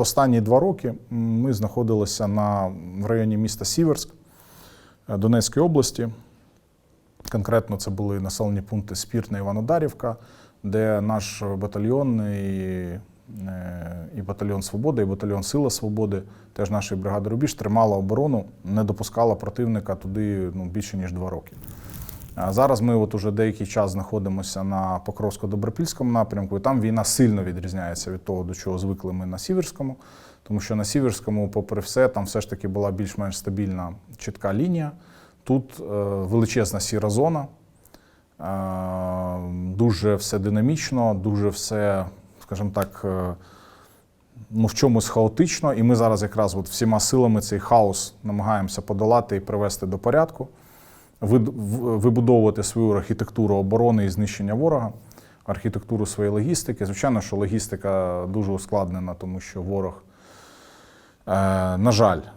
Останні два роки ми знаходилися на, в районі міста Сіверськ е, Донецької області. Конкретно це були населені пункти Спіртна Іванодарівка, де наш батальйон і, е, і батальйон Свобода, і батальйон Сила Свободи, теж нашої бригади Рубіж, тримала оборону, не допускала противника туди ну, більше ніж два роки. Зараз ми от уже деякий час знаходимося на Покровсько-Добропільському напрямку, і там війна сильно відрізняється від того, до чого звикли ми на Сіверському. Тому що на Сіверському, попри все, там все ж таки була більш-менш стабільна чітка лінія. Тут е, величезна сіра зона, е, дуже все динамічно, дуже все, скажімо так, е, ну, в чомусь хаотично. І ми зараз якраз от всіма силами цей хаос намагаємося подолати і привести до порядку вибудовувати свою архітектуру оборони і знищення ворога, архітектуру своєї логістики. Звичайно, що логістика дуже ускладнена, тому що ворог, е, на жаль, е,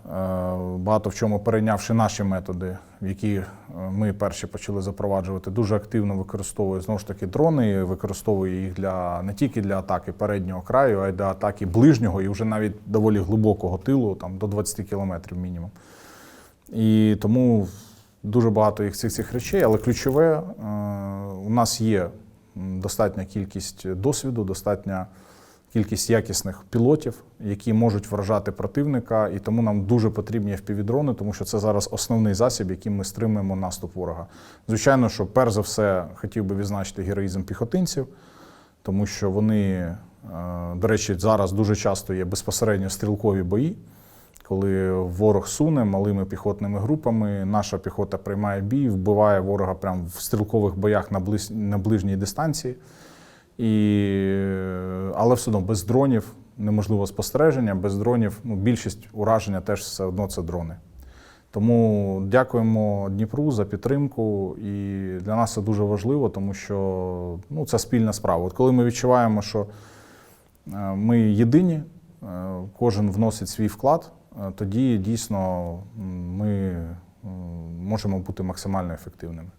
багато в чому перейнявши наші методи, які е, ми перші почали запроваджувати, дуже активно використовує знову ж таки дрони, використовує їх для не тільки для атаки переднього краю, а й для атаки ближнього і вже навіть доволі глибокого тилу, там до 20 кілометрів мінімум. І тому дуже багато їх цих цих речей, але ключове, е, у нас є достатня кількість досвіду, достатня кількість якісних пілотів, які можуть вражати противника, і тому нам дуже потрібні FPV-дрони, тому що це зараз основний засіб, яким ми стримуємо наступ ворога. Звичайно, що перш за все хотів би відзначити героїзм піхотинців, тому що вони, е, до речі, зараз дуже часто є безпосередньо стрілкові бої. Коли ворог суне малими піхотними групами, наша піхота приймає бій, вбиває ворога прямо в стрілкових боях на, близь, на ближній дистанції. І, але все одно без дронів неможливо спостереження, без дронів ну, більшість ураження теж все одно це дрони. Тому дякуємо Дніпру за підтримку. І для нас це дуже важливо, тому що ну, це спільна справа. От коли ми відчуваємо, що е, ми єдині, е, кожен вносить свій вклад, тоді дійсно ми можемо бути максимально ефективними.